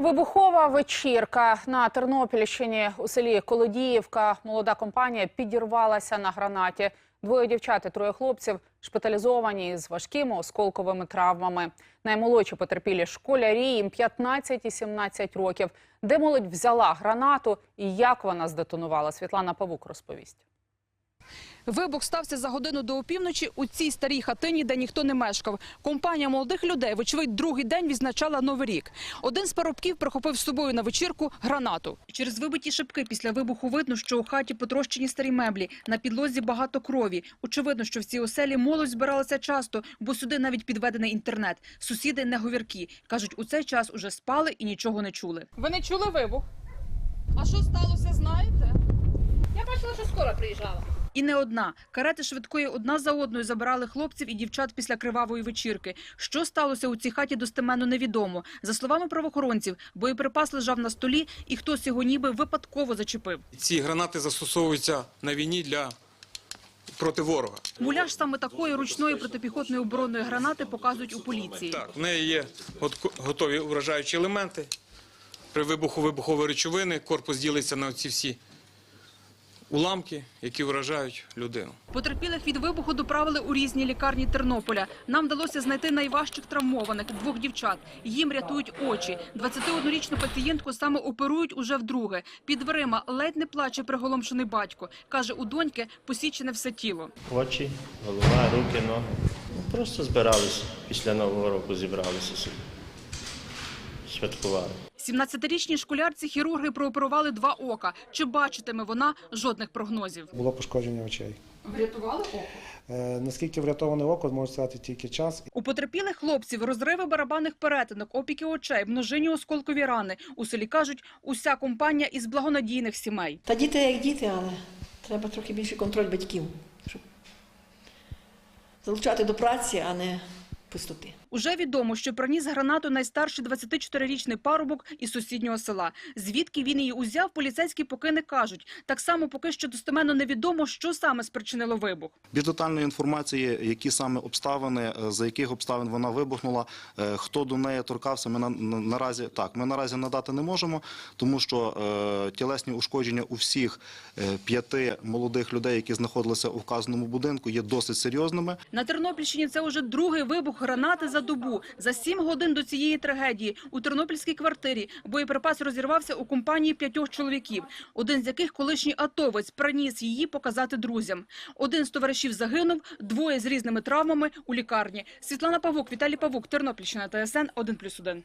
Вибухова вечірка на Тернопільщині у селі Колодіївка. Молода компанія підірвалася на гранаті. Двоє дівчат і троє хлопців шпиталізовані з важкими осколковими травмами. Наймолодші потерпілі школярі, їм 15 і 17 років. Де молодь взяла гранату і як вона здетонувала, Світлана Павук розповість. Вибух стався за годину до опівночі у цій старій хатині, де ніхто не мешкав. Компанія молодих людей, вочевидь, другий день відзначала Новий рік. Один з парубків прихопив з собою на вечірку гранату. Через вибиті шибки після вибуху видно, що у хаті потрощені старі меблі. На підлозі багато крові. Очевидно, що в цій оселі молодь збиралася часто, бо сюди навіть підведений інтернет. Сусіди не говіркі. Кажуть, у цей час уже спали і нічого не чули. Ви не чули вибух? А що сталося, знаєте? Я бачила, що скоро приїжджала. І не одна. Карети швидкої одна за одною забирали хлопців і дівчат після кривавої вечірки. Що сталося у цій хаті достеменно невідомо. За словами правоохоронців, боєприпас лежав на столі, і хтось його ніби випадково зачепив. Ці гранати застосовуються на війні для проти ворога. Муляж саме такої ручної протипіхотної оборонної гранати показують у поліції. Так, в неї є от- готові уражаючі елементи. При вибуху вибухової речовини корпус ділиться на ці всі уламки, які вражають людину. Потерпілих від вибуху доправили у різні лікарні Тернополя. Нам вдалося знайти найважчих травмованих двох дівчат. Їм рятують очі. 21-річну пацієнтку саме оперують уже вдруге. Під дверима ледь не плаче приголомшений батько. Каже, у доньки посічене все тіло. Очі, голова, руки, ноги. Просто збиралися після Нового року, зібралися собі. Святкували. 17-річній школярці хірурги прооперували два ока. Чи бачитиме вона жодних прогнозів? Було пошкодження очей. Врятували око? Е, наскільки врятоване око, може сказати тільки час. У потерпілих хлопців розриви барабанних перетинок, опіки очей, множинні осколкові рани. У селі кажуть, уся компанія із благонадійних сімей. Та діти як діти, але треба трохи більше контроль батьків, щоб залучати до праці, а не пустоти. Уже відомо, що приніс гранату найстарший 24-річний парубок із сусіднього села. Звідки він її узяв, поліцейські поки не кажуть. Так само поки що достеменно невідомо, що саме спричинило вибух. Без детальної інформації, які саме обставини, е, за яких обставин вона вибухнула, е, хто до неї торкався, ми на, на- наразі так, ми наразі надати не можемо, тому що е, тілесні ушкодження у всіх е, п'яти молодих людей, які знаходилися у вказаному будинку, є досить серйозними. На Тернопільщині це уже другий вибух гранати за добу. За сім годин до цієї трагедії у тернопільській квартирі боєприпас розірвався у компанії п'ятьох чоловіків, один з яких колишній атовець приніс її показати друзям. Один з товаришів загинув, двоє з різними травмами у лікарні. Світлана Павук, Віталій Павук, Тернопільщина, ТСН 1+,1.